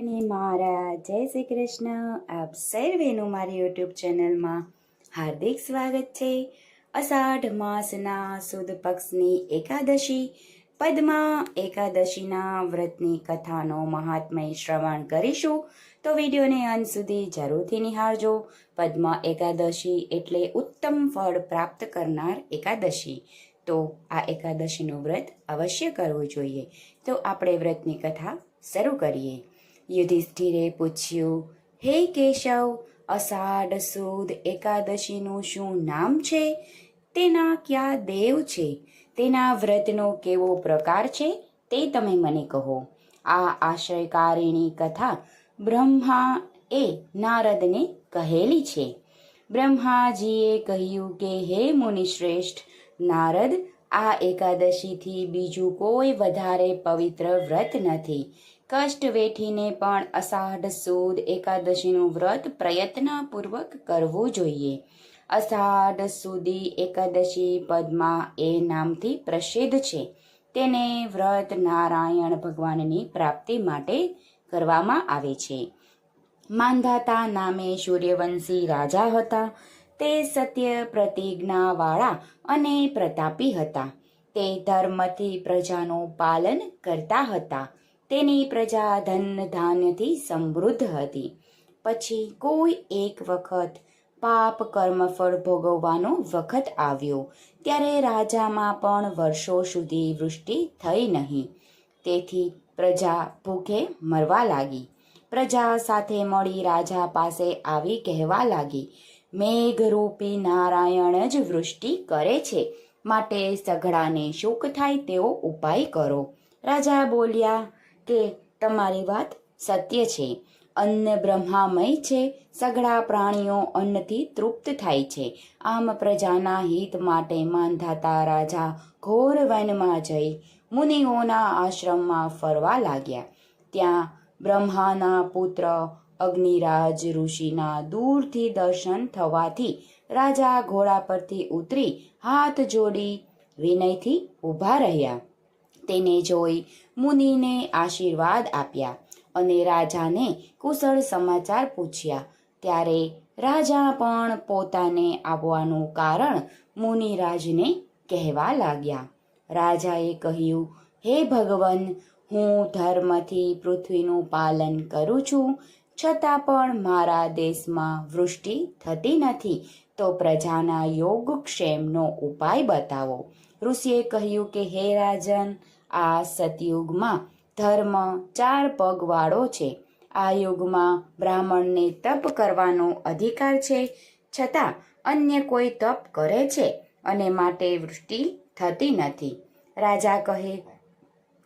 અને મારા જય શ્રી કૃષ્ણ. આપ સર્વેનું મારી યુટ્યુબ ચેનલમાં હાર્દિક સ્વાગત છે. અષાઢ માસના સુદ પક્ષની એકાદશી, પદ્મા એકાદશીના વ્રતની કથાનો મહાત્મય શ્રવણ કરીશું. તો વિડીયોને અંત સુધી જરૂરથી નિહાળજો. પદ્મા એકાદશી એટલે ઉત્તમ ફળ પ્રાપ્ત કરનાર એકાદશી. તો આ એકાદશીનું વ્રત અવશ્ય કરવું જોઈએ. તો આપણે વ્રતની કથા શરૂ કરીએ. યુધિષ્ઠિરે પૂછ્યું, હે કેશવ, અષાઢ સુદ એકાદશીનું શું નામ છે? તેના કયા દેવ છે? તેના વ્રતનો કેવો પ્રકાર છે? તે તમે મને કહો. આ આશ્રયકારીણી કથા બ્રહ્મા એ નારદને કહેલી છે. બ્રહ્માજીએ કહ્યું કે, હે મુનિશ્રેષ્ઠ, નારદ, આ એકાદશીથી બીજું કોઈ વધારે પવિત્ર વ્રત નથી. કષ્ટ વેઠીને પણ અષાઢ સુદ એકાદશીનું વ્રત પ્રયત્નપૂર્વક કરવું જોઈએ. અષાઢ સુધી એકાદશી પદમાં એ નામથી પ્રસિદ્ધ છે. તેને વ્રત નારાયણ ભગવાનની પ્રાપ્તિ માટે કરવામાં આવે છે. માંધાતા નામે સૂર્યવંશી રાજા હતા. તે સત્ય પ્રતિજ્ઞાવાળા અને પ્રતાપી હતા. તે ધર્મથી પ્રજાનું પાલન કરતા હતા. તેની પ્રજા ધન ધાન્યથી સમૃદ્ધ હતી. પછી કોઈ એક વખત પાપ કર્મફળ ભોગવવાનો વખત આવ્યો, ત્યારે રાજામાં પણ વર્ષો સુધી વૃષ્ટિ થઈ નહીં. તેથી પ્રજા ભૂખે મરવા લાગી. પ્રજા સાથે મળી રાજા પાસે આવી કહેવા લાગી, મેઘરૂપી નારાયણ જ વૃષ્ટિ કરે છે. માટે સઘળાને શોક થાય તેવો ઉપાય કરો. રાજા બોલ્યા કે તમારી વાત સત્ય છે. અન્ન બ્રહ્મામય છે. સઘળા પ્રાણીઓ અન્નથી તૃપ્ત થાય છે. આમ પ્રજાના હિત માટે માંધાતા રાજા ઘોર વનમાં જઈ મુનિઓના આશ્રમમાં ફરવા લાગ્યા. ત્યાં બ્રહ્માના પુત્ર અગ્નિરાજ ઋષિના દૂરથી દર્શન થવાથી રાજા ઘોડા પરથી ઉતરી હાથ જોડી વિનયથી ઊભા રહ્યા. તેને જોઈ મુનિને આશીર્વાદ આપ્યા અને રાજાને કુશળ સમાચાર પૂછ્યા. ત્યારે રાજા પણ પોતાને આવવાનું કારણ મુનિરાજને કહેવા લાગ્યા. રાજાએ કહ્યું, હે ભગવાન, હું ધર્મથી પૃથ્વીનું પાલન કરું છું, છતાં પણ મારા દેશમાં વૃષ્ટિ થતી નથી, તો પ્રજાના યોગક્ષેમનો ઉપાય બતાવો. ઋષિએ કહ્યું કે, હે રાજન આ સતયુગમાં ધર્મ ચાર પગવાળો છે. આ યુગમાં બ્રાહ્મણને તપ કરવાનો અધિકાર છે, છતાં અન્ય કોઈ તપ કરે છે અને માટે વૃષ્ટિ થતી નથી. રાજા કહે,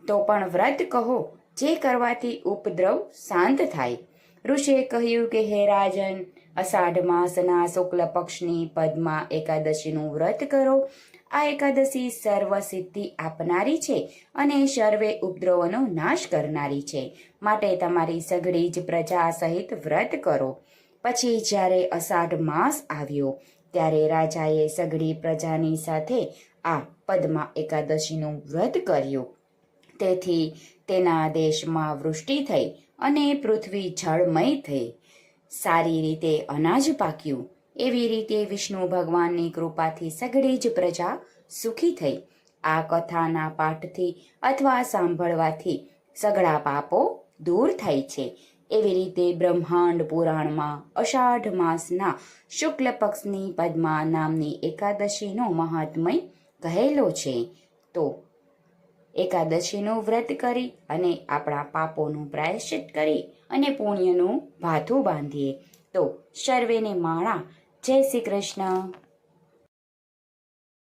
તો પણ વ્રત કહો, જે કરવાથી ઉપદ્રવ શાંત થાય. ઋષિએ કહ્યું કે, હે રાજન, અષાઢ માસના શુક્લ પક્ષની પદમાં એકાદશીનું વ્રત કરો. આ એકાદશી સર્વ સિદ્ધિ આપનારી છે અને સર્વે ઉપદ્રવોનો નાશ કરનારી છે. માટે તમારી સઘળી જ પ્રજા સહિત વ્રત કરો. પછી જ્યારે અષાઢ માસ આવ્યો, ત્યારે રાજાએ સઘળી પ્રજાની સાથે આ પદ્મા એકાદશીનું વ્રત કર્યું. તેથી તેના દેશમાં વૃષ્ટિ થઈ અને પૃથ્વી જળમય થઈ. સારી રીતે અનાજ પાક્યું. એવી રીતે વિષ્ણુ ભગવાનની કૃપાથી સઘળી જ પ્રજા સુખી થઈ. આ કથાના પાઠથી અથવા સાંભળવાથી સઘળા પાપો દૂર થાય છે. એવી રીતે બ્રહ્માંડ પુરાણમાં અષાઢ માસના શુક્લ પક્ષની પદ્મા નામની એકાદશીનો મહાત્મય કહેલો છે. તો એકાદશીનું વ્રત કરી અને આપણા પાપોનું પ્રાયશ્ચિત કરી અને પુણ્યનું ભાથું બાંધીએ. તો સર્વેને માળા જય શ્રી કૃષ્ણ.